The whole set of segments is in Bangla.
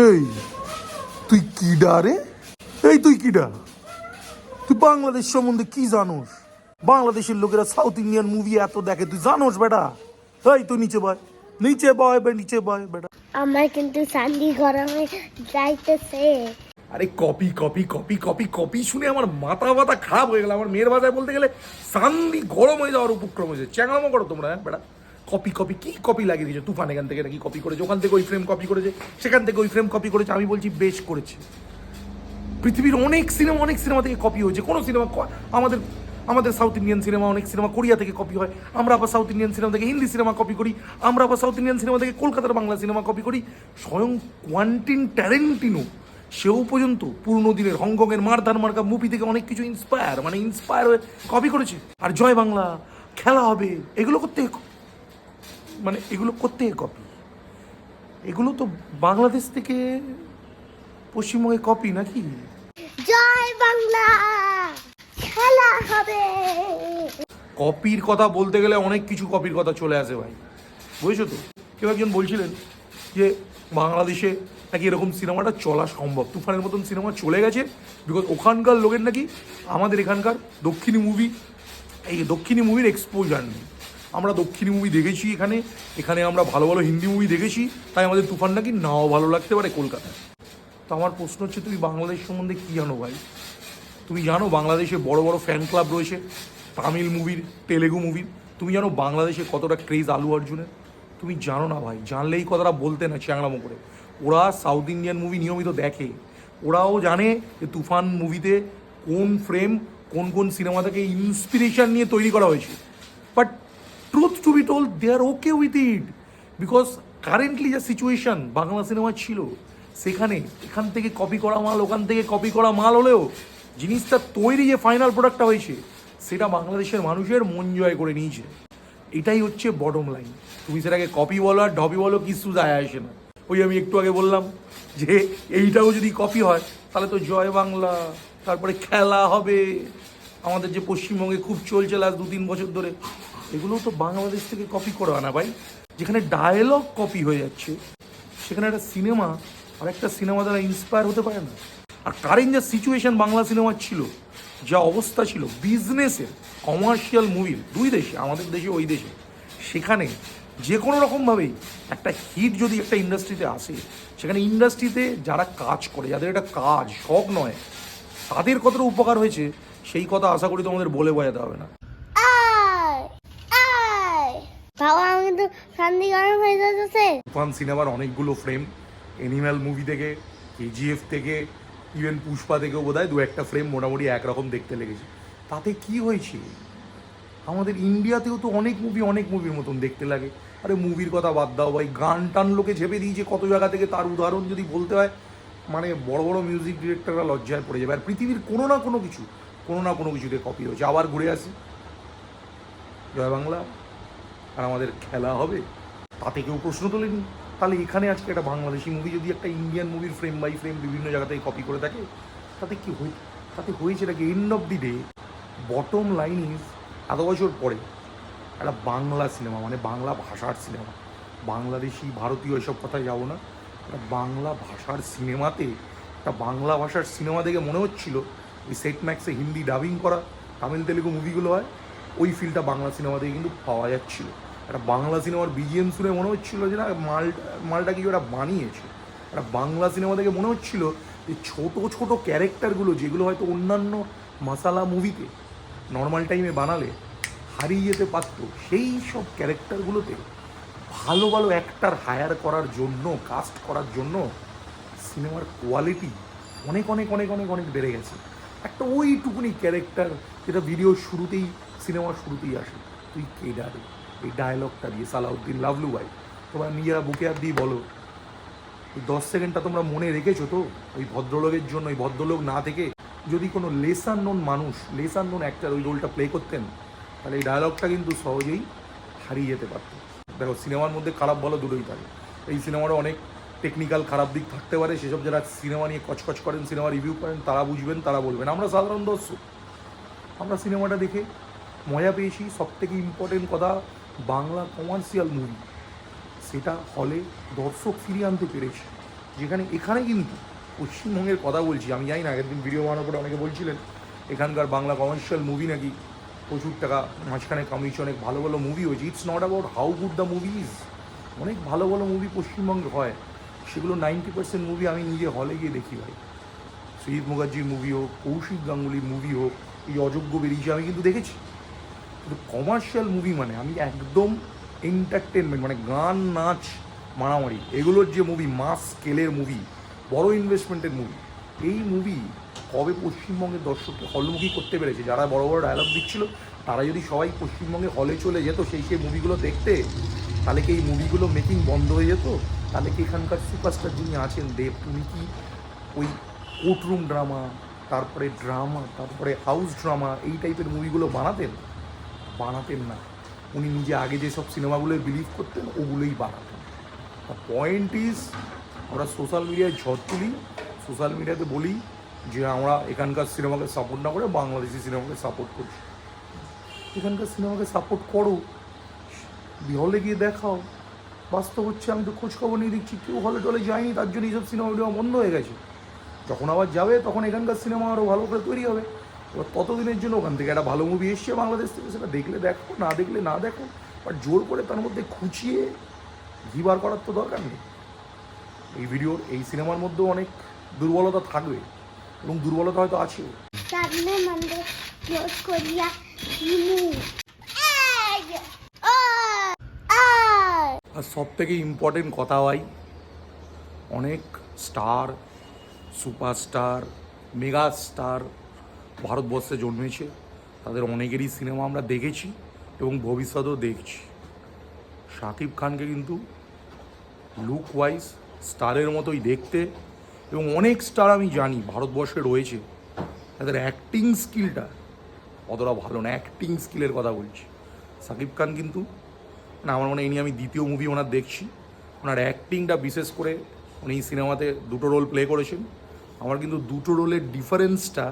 এই তুই কিডা রে? এই তুই কিডা তুই বাংলাদেশ সম্বন্ধে কি জানোস? বাংলাদেশের লোকেরা সাউথ ইন্ডিয়ান মুভি এত দেখে তুই জানোস বেটা? এই তুই নিচে বয়। নিচে বয় বে নিচে বয় বেটা। আমার কিন্তু সান্ডি গরমে যাইতেছে। আরে copy copy copy copy copy শুনে আমার মাথা মাথা খারাপ হয়ে গেল। আমার মেয়ের ভাষায় বলতে গেলে সান্দি গরম হয়ে যাওয়ার উপক্রম হয়েছে। চ্যাংড়ামো করো তোমরা হ্যাঁ বেটা? কপি কপি কি কপি লাগিয়ে দিয়েছে? তুফান এখান থেকে নাকি কপি করেছে? ওখান থেকে ওই ফ্রেম কপি করেছে। সেখান থেকে ওই ফ্রেম কপি করেছে। আমি বলছি, বেশ করেছে। পৃথিবীর অনেক সিনেমা অনেক সিনেমা থেকে কপি হয়েছে। কোনো সিনেমা আমাদের আমাদের সাউথ ইন্ডিয়ান সিনেমা অনেক সিনেমা কোরিয়া থেকে কপি হয়। আমরা আবার সাউথ ইন্ডিয়ান সিনেমা থেকে হিন্দি সিনেমা কপি করি। আমরা আবার সাউথ ইন্ডিয়ান সিনেমা থেকে কলকাতার বাংলা সিনেমা কপি করি। স্বয়ং কোয়ান্টিন ট্যারেন্টিনো সেও পর্যন্ত পুরনো দিনের হংকংয়ের মারধার মার্কা মুভি থেকে অনেক কিছু ইন্সপায়ার মানে ইন্সপায়ার হয়ে কপি করেছে। আর জয় বাংলা, খেলা হবে, এগুলো করতে মানে এগুলো করতে কপি এগুলো তো বাংলাদেশ থেকে পশ্চিমবঙ্গে কপি নাকি? জয় বাংলা খেলা হবে। কপির কথা বলতে গেলে অনেক কিছু কপির কথা চলে আসে ভাই। বুঝেছ তো? কেউ একজন বলছিলেন যে বাংলাদেশে নাকি এরকম সিনেমাটা চলা সম্ভব? তুফানের মতন সিনেমা চলে গেছে বিকজ ওখানকার লোকের নাকি আমাদের এখানকার দক্ষিণী মুভি এই দক্ষিণী মুভির এক্সপোজার নেই। আমরা দক্ষিণী মুভি দেখেছি এখানে। এখানে আমরা ভালো ভালো হিন্দি মুভি দেখেছি। তাই আমাদের তুফান নাকি নাও ভালো লাগতে পারে কলকাতায় তো আমার প্রশ্ন হচ্ছে, তুমি বাংলাদেশ সম্বন্ধে কী জানো ভাই? তুমি জানো বাংলাদেশে বড় বড় ফ্যান ক্লাব রয়েছে, তামিল মুভির তেলেগু মুভির তুমি জানো বাংলাদেশে কতটা ক্রেজ আলু অর্জুনের? তুমি জানো না ভাই, জানলেই কথাটা বলতে না চ্যাংড়ামো করে। ওরা সাউথ ইন্ডিয়ান মুভি নিয়মিত দেখে। ওরাও জানে যে তুফান মুভিতে কোন ফ্রেম কোন কোন সিনেমা থেকে ইন্সপিরেশন নিয়ে তৈরি করা হয়েছে। But truth to be told they are okay with it because currently যা সিচুয়েশন বাংলা সিনেমা ছিল, সেখানে এখান থেকে কপি করা মাল, ওখান থেকে কপি করা মাল হলেও জিনিসটা তৈরি যে ফাইনাল প্রোডাক্টটা হয়েছে, সেটা বাংলাদেশের মানুষের মন জয় করে নিয়েছে। এটাই হচ্ছে বটম লাইন তুমি সেটাকে কপি বলো আর ডবি বলো, কিছু যায় আসে না। ওই আমি একটু আগে বললাম যে, এইটাও যদি কপি হয়, তাহলে তো জয় বাংলা, তারপরে খেলা হবে। আমাদের যে পশ্চিমবঙ্গে খুব চলছে লাস্ট দু তিন বছর ধরে। এগুলোও তো বাংলাদেশ থেকে কপি করা না ভাই। যেখানে ডায়লগ কপি হয়ে যাচ্ছে, সেখানে একটা সিনেমা আর একটা সিনেমা দ্বারা ইন্সপায়ার হতে পারে না। আর কারেন্ট যা সিচুয়েশন বাংলা সিনেমার ছিল, যা অবস্থা ছিল বিজনেসের কমার্শিয়াল মুভির দুই দেশে, আমাদের দেশে, ওই দেশে, সেখানে যে কোনো রকমভাবেই একটা হিট যদি একটা ইন্ডাস্ট্রিতে আসে, সেখানে ইন্ডাস্ট্রিতে যারা কাজ করে, যাদের এটা কাজ, শখ নয়, তাদের কতটা উপকার হয়েছে, সেই কথা আশা করি তোমাদের বলে বোঝাতে হবে না। বাবা আমি তো গরম হয়ে যাচ্ছে। তুফান সিনেমার অনেকগুলো ফ্রেম অ্যানিম্যাল মুভি থেকে কেজিএফ থেকে ইভেন পুষ্পা থেকেও বোধ দু একটা ফ্রেম মোটামুটি একরকম দেখতে লেগেছে। তাতে কি হয়েছে? আমাদের ইন্ডিয়াতেও তো অনেক মুভি অনেক মুভির মতন দেখতে লাগে। আরে মুভির কথা বাদ দাও ভাই, গান টান লোকে ঝেপে দিয়েছে, কত জায়গা থেকে তার উদাহরণ যদি বলতে হয় মানে বড় বড় মিউজিক ডিরেক্টররা লজ্জায় পড়ে যাবে। আর পৃথিবীর কোনো না কোনো কিছু, কোনো না কোনো কিছুতে কপি হয়েছে। আবার ঘুরে আসি। জয় বাংলা। আর আমাদের খেলা হবে? তাতে কেউ প্রশ্ন তোলেনি? তাহলে এখানে আজকে একটা বাংলাদেশি মুভি যদি একটা ইন্ডিয়ান মুভির ফ্রেম বাই ফ্রেম বিভিন্ন জায়গা থেকে কপি করে থাকে তাতে কি হয়ে তাতে হয়েছে নাকি end of the day bottom line is এত বছর পরে একটা বাংলা সিনেমা মানে বাংলা ভাষার সিনেমা বাংলাদেশি, ভারতীয় এসব কথায় যাব না। একটা বাংলা ভাষার সিনেমাতে একটা বাংলা ভাষার সিনেমা দেখে মনে হচ্ছিল ওই সেট ম্যাক্সে হিন্দি ডাবিং করা তামিল তেলেগু মুভিগুলো হয়। ওই ফিলটা বাংলা সিনেমা থেকে কিন্তু পাওয়া যাচ্ছিল। একটা বাংলা সিনেমার বিজিএম শুনে মনে হচ্ছিল যে না মাল মালটা কিছু একটা বানিয়েছে। একটা বাংলা সিনেমা থেকে মনে হচ্ছিল যে ছোট ছোট ক্যারেক্টারগুলো যেগুলো হয়তো অন্যান্য মশালা মুভিতে নর্মাল টাইমে বানালে হারিয়ে যেতে পারতো, সেই সব ক্যারেক্টারগুলোতে ভালো ভালো অ্যাক্টার হায়ার করার জন্য কাস্ট করার জন্য সিনেমার কোয়ালিটি অনেক অনেক অনেক অনেক অনেক বেড়ে গেছে। একটা ওইটুকুনি ক্যারেক্টার যেটা ভিডিওর শুরুতেই সিনেমার শুরুতেই আসে, তুই কে ডারে এই ডায়লগটা দিয়ে, সালাউদ্দিন লাভলু ভাই তোমরা নিজেরা বুকে আর দিয়ে বলো দশ সেকেন্ডটা তোমরা মনে রেখেছো তো? ওই ভদ্রলোকের জন্য, ওই ভদ্রলোক না থেকে যদি কোনো লেসার নোন মানুষ লেসার নোন অ্যাক্টার ওই রোলটা প্লে করতেন, তাহলে এই ডায়লগটা কিন্তু সহজেই হারিয়ে যেতে পারতো। দেখো, সিনেমার মধ্যে খারাপ ভালো দুটোই থাকে। এই সিনেমারও অনেক টেকনিক্যাল খারাপ দিক থাকতে পারে, সেসব যারা সিনেমা নিয়ে কচকচ করেন, সিনেমা রিভিউ করেন, তারা বুঝবেন, তারা বলবেন। আমরা সাধারণ দর্শক আমরা সিনেমাটা দেখে মজা পেয়েছি। সব থেকে ইম্পর্টেন্ট কথা, বাংলা কমার্শিয়াল মুভি সেটা হলে দর্শক ফিরিয়ে আনতে পেরেছে। যেখানে এখানে কিন্তু পশ্চিমবঙ্গের কথা বলছি। আমি জানি না, আগের দিন ভিডিও বানানোর পরে অনেকে বলছিলেন, এখানকার বাংলা কমার্শিয়াল মুভি নাকি প্রচুর টাকা, মাঝখানে কামিয়েছে অনেক ভালো ভালো মুভি হয়েছে। It's not about how good the movies অনেক ভালো ভালো মুভি পশ্চিমবঙ্গে হয়। সেগুলো নাইনটি পার্সেন্ট মুভি আমি নিজে হলে গিয়ে দেখি ভাই। সুজিত মুখার্জির মুভি হোক, কৌশিক গাঙ্গুলির মুভি হোক, এই অযোগ্য বেরিয়েছে, আমি কিন্তু দেখেছি। কিন্তু কমার্শিয়াল মুভি মানে আমি একদম এন্টারটেনমেন্ট মানে গান, নাচ, মারামারি, এগুলোর যে মুভি মাস স্কেলের মুভি বড় ইনভেস্টমেন্টের মুভি এই মুভি কবে পশ্চিমবঙ্গের দর্শককে হলমুখী করতে পেরেছে? যারা বড় বড় ডায়লগ দিচ্ছিল, তারা যদি সবাই পশ্চিমবঙ্গে হলে চলে যেত, সেই সেই মুভিগুলো দেখতে, তাহলে কি এই মুভিগুলো মেকিং বন্ধ হয়ে যেত? তাহলে কি এখানকার সুপারস্টার যিনি আছেন, দেব, তুমি কি ওই কোর্টরুম ড্রামা তারপরে ড্রামা তারপরে হাউস ড্রামা এই টাইপের মুভিগুলো বানাতেন? বানাতেন না। উনি নিজে আগে যেসব সিনেমাগুলোয় বিলিভ করতেন, ওগুলোই বানাতেন। পয়েন্ট ইজ আমরা সোশ্যাল মিডিয়ায় ঝড় তুলি। সোশ্যাল মিডিয়াতে বলি যে আমরা এখানকার সিনেমাকে সাপোর্ট না করে বাংলাদেশি সিনেমাকে সাপোর্ট করছি। এখানকার সিনেমাকে সাপোর্ট করো। হলে গিয়ে দেখাও। বাস্তব হচ্ছে আমি তো খোঁজখবর নিয়ে দেখছি, কেউ হলে টলে যায়নি, তার জন্য এইসব সিনেমা টিনেমা বন্ধ হয়ে গেছে। যখন আবার যাবে, তখন এখানকার সিনেমা আরও ভালো করে তৈরি হবে। এবার ততদিনের জন্য ওখান থেকে? একটা ভালো মুভি এসছে বাংলাদেশ থেকে সেটা দেখলে দেখো না দেখলে না দেখো বাট জোর করে তার মধ্যে খুঁচিয়ে ঘি বার করার তো দরকার নেই। এই ভিডিওর এই সিনেমার মধ্যেও অনেক দুর্বলতা থাকবে এবং দুর্বলতা হয়তো আছে। আর সব থেকে ইম্পর্টেন্ট কথা হয় অনেক স্টার সুপারস্টার মেগা স্টার ভারতবর্ষে জন্মেছে। তাদের অনেকেরই সিনেমা আমরা দেখেছি এবং ভবিষ্যতেও দেখছি। শাকিব খানকে কিন্তু লুক ওয়াইজ স্টারের মতোই দেখতে এবং অনেক স্টার আমি জানি ভারতবর্ষে রয়েছে। তাদের অ্যাক্টিং স্কিলটা অতটা ভালো না অ্যাক্টিং স্কিলের কথা বলছি। শাকিব খান কিন্তু, না, আমার মনে হয় নিয়ে আমি দ্বিতীয় মুভি ওনার দেখছি। ওনার অ্যাক্টিংটা বিশেষ করে উনি এই সিনেমাতে দুটো রোল প্লে করেছেন। আমার কিন্তু দুটো রোলের ডিফারেন্সটা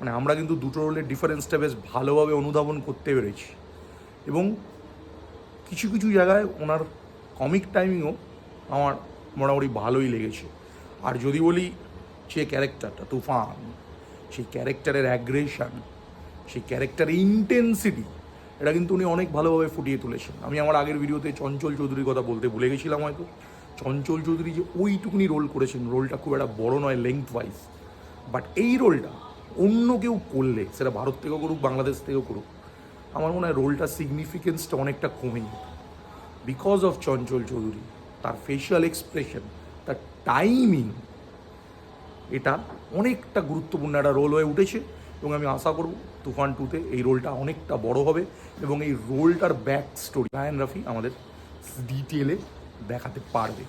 মানে আমরা কিন্তু দুটো রোলের ডিফারেন্সটা বেশ ভালোভাবে অনুধাবন করতে পেরেছি। এবং কিছু কিছু জায়গায় ওনার কমিক টাইমিংও আমার মোটামুটি ভালোই লেগেছে। আর যদি বলি যে ক্যারেক্টারটা তুফান, সেই ক্যারেক্টারের অ্যাগ্রেশন সেই ক্যারেক্টারের ইন্টেন্সিটি এটা কিন্তু উনি অনেক ভালোভাবে ফুটিয়ে তুলেছেন। আমি আমার আগের ভিডিওতে চঞ্চল চৌধুরীর কথা বলতে ভুলে গেছিলাম হয়তো। চঞ্চল চৌধুরী যে ওইটুকুনি রোল করেছেন রোলটা খুব একটা বড় নয় লেংথ ওয়াইজ বাট এই রোলটা অন্য কেউ করলে, সেটা ভারত থেকেও করুক, বাংলাদেশ থেকেও করুক, আমার মনে হয় রোলটার সিগনিফিকেন্সটা অনেকটা কমে যেত। বিকজ অফ চঞ্চল চৌধুরী, তার ফেশিয়াল এক্সপ্রেশন তার টাইমিং এটা অনেকটা গুরুত্বপূর্ণ একটা রোল হয়ে উঠেছে এবং আমি আশা করব তুফান টুতে এই রোলটা অনেকটা বড় হবে এবং এই রোলটার ব্যাক স্টোরি রায়ন রাফি আমাদের ডিটেলে দেখাতে পারবে।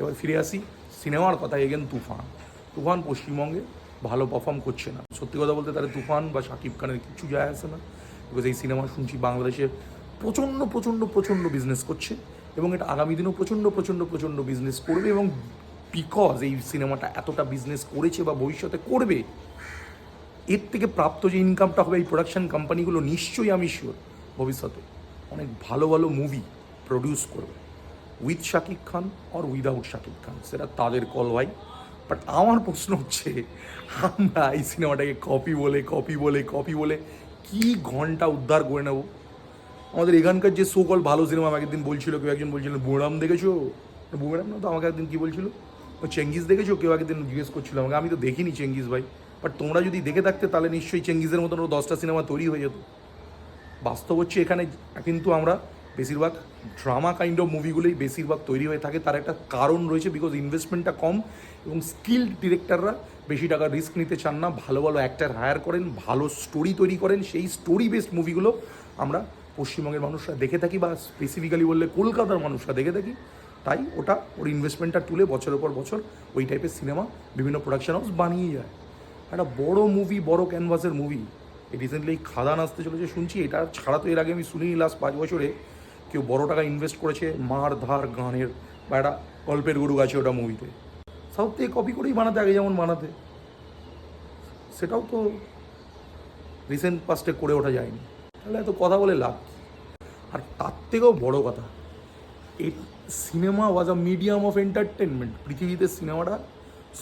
এবার ফিরে আসি সিনেমার কথা এগেন তুফান। তুফান পশ্চিমবঙ্গে ভালো পারফর্ম করছে না। সত্যি কথা বলতে তাহলে তুফান বা শাকিব খানের কিছু যায় আসে না। বিকজ এই সিনেমা শুনছি বাংলাদেশে প্রচণ্ড প্রচণ্ড প্রচণ্ড বিজনেস করছে এবং এটা আগামী দিনেও প্রচণ্ড প্রচণ্ড প্রচণ্ড বিজনেস করবে এবং বিকজ এই সিনেমাটা এতটা বিজনেস করেছে বা ভবিষ্যতে করবে, এর থেকে প্রাপ্ত যে ইনকামটা হবে এই প্রোডাকশন কোম্পানিগুলো নিশ্চয়ই আমি শিওর ভবিষ্যতে অনেক ভালো ভালো মুভি প্রডিউস করবে। With Shakib Khan or without Shakib Khan, সেটা তাদের কল ভাই। বাট আমার প্রশ্ন হচ্ছে, আমরা এই সিনেমাটাকে কপি বলে কপি বলে কপি বলে কি ঘণ্টা উদ্ধার করে নেব? আমাদের এখানকার যে সো কল ভালো সিনেমা আমাকে একদিন বলছিল, কেউ একজন বলছিল, বুড়াম দেখেছ? বুড়াম না তো আমাকে একদিন কি বলছিল? চেঙ্গিস দেখেছ? কেউ একদিন জিজ্ঞেস করছিল আমাকে। আমি তো দেখিনি চেঙ্গিস ভাই। বাট তোমরা যদি দেখে থাকতে, তাহলে নিশ্চয়ই চেঙ্গিসের মতন দশটা সিনেমা তৈরি হয়ে যেত। বাস্তব হচ্ছে এখানে, কিন্তু আমরা বেশিরভাগ ড্রামা কাইন্ড অফ মুভিগুলোই বেশিরভাগ তৈরি হয়ে থাকে। তার একটা কারণ রয়েছে বিকজ ইনভেস্টমেন্টটা কম এবং স্কিল্ড ডিরেক্টররা বেশি টাকা রিস্ক নিতে চান না। ভালো ভালো অ্যাক্টার হায়ার করেন, ভালো স্টোরি তৈরি করেন। সেই স্টোরি বেসড মুভিগুলো আমরা পশ্চিমবঙ্গের মানুষরা দেখে থাকি বা স্পেসিফিক্যালি বললে কলকাতার মানুষরা দেখে থাকি। তাই ওটা ওর ইনভেস্টমেন্টটা তুলে বছরের পর বছর ওই টাইপের সিনেমা বিভিন্ন প্রোডাকশন হাউস বানিয়ে যায়। একটা বড় মুভি বড় ক্যানভাসের মুভি রিসেন্টলি খাদান আসতে চলেছে, শুনছি। এটা ছাড়া তো এর আগে আমি শুনিনি লাস্ট পাঁচ বছরে। কেউ বড় টাকা ইনভেস্ট করেছে, মার ধার গানের, বা একটা গল্পের গরু আছে ওটা মুভিতে। সাউথ থেকে কপি করেই বানাতে আগে যেমন বানাতে। সেটাও তো রিসেন্ট পাস্টে করে ওঠা যায়নি। তাহলে এত কথা বলে লাভ আর তার থেকেও বড় কথা এই cinema was a medium of entertainment পৃথিবীতে সিনেমাটা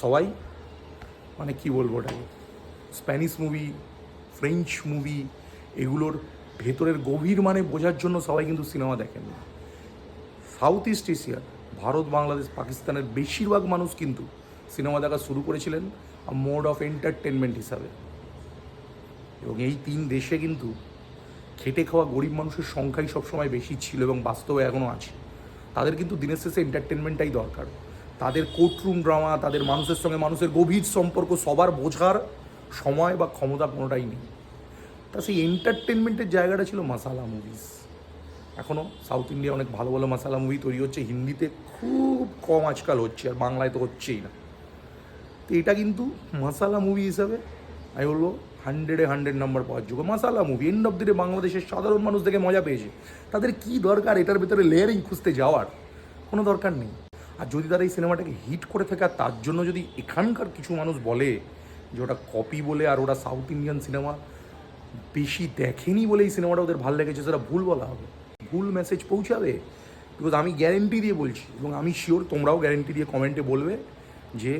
সবাই মানে কি বলব ওটাকে? স্প্যানিশ মুভি ফ্রেঞ্চ মুভি এগুলোর ভেতরের গভীর মানে বোঝার জন্য সবাই কিন্তু সিনেমা দেখেন না সাউথ ইস্ট এশিয়ার ভারত, বাংলাদেশ, পাকিস্তানের বেশিরভাগ মানুষ কিন্তু সিনেমা দেখা শুরু করেছিলেন মোড অফ এন্টারটেনমেন্ট হিসাবে। এবং এই তিন দেশে কিন্তু খেটে খাওয়া গরিব মানুষের সংখ্যাই সবসময় বেশি ছিল এবং বাস্তবে এখনও আছে। তাদের কিন্তু দিনের শেষে এন্টারটেনমেন্টটাই দরকার। তাদের কোর্টরুম ড্রামা তাদের মানুষের সঙ্গে মানুষের গভীর সম্পর্ক সবার বোঝার সময় বা ক্ষমতা কোনোটাই নেই। তা সেই এন্টারটেনমেন্টের জায়গাটা ছিল মাসালা মুভিস এখনও সাউথ ইন্ডিয়া অনেক ভালো ভালো মশালা মুভি তৈরি হচ্ছে, হিন্দিতে খুব কম আজকাল হচ্ছে, আর বাংলায় তো হচ্ছেই না। তো এটা কিন্তু মশালা মুভি হিসাবে আমি বলব হান্ড্রেডে হান্ড্রেড নাম্বার পাওয়ার যোগ্য। মশালা মুভি এন্ড অফ দিনে বাংলাদেশের সাধারণ মানুষ দেখে মজা পেয়েছে। তাদের কি দরকার? এটার ভেতরে লেয়ারিং খুঁজতে যাওয়ার কোনো দরকার নেই। আর যদি তারা এই সিনেমাটাকে হিট করে থাকে, আর তার জন্য যদি এখানকার কিছু মানুষ বলে যে ওটা কপি বলে, আর ওটা সাউথ ইন্ডিয়ান সিনেমা বেশি দেখেনি বলে এই সিনেমাটা ওদের ভালো লেগেছে, সেটা ভুল বলা হবে। ভুল মেসেজ পৌঁছাবে বিকজ আমি গ্যারেন্টি দিয়ে বলছি, এবং আমি শিওর তোমরাও গ্যারেন্টি দিয়ে কমেন্টে বলবে যে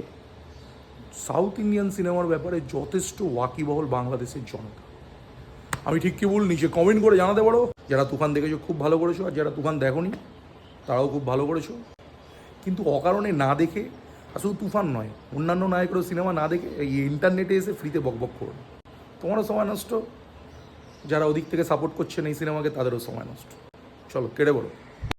সাউথ ইন্ডিয়ান সিনেমার ব্যাপারে যথেষ্ট ওয়াকিবহল বাংলাদেশের জনতা। আমি ঠিক কি বল নিচে কমেন্ট করে জানাতে পারো। যারা তুফান দেখেছ, খুব ভালো করেছ, আর যারা তুফান দেখোনি, তারাও খুব ভালো করেছ। কিন্তু অকারণে না দেখে, আর শুধু তুফান নয়, অন্যান্য নায়কেরও সিনেমা না দেখে এই ইন্টারনেটে এসে ফ্রিতে বকবক করো। তোমারও সময় নষ্ট। যারা ওদিক থেকে সাপোর্ট করছেন এই সিনেমাকে তাদেরও সময় নষ্ট। চলো কেড়ে বলো।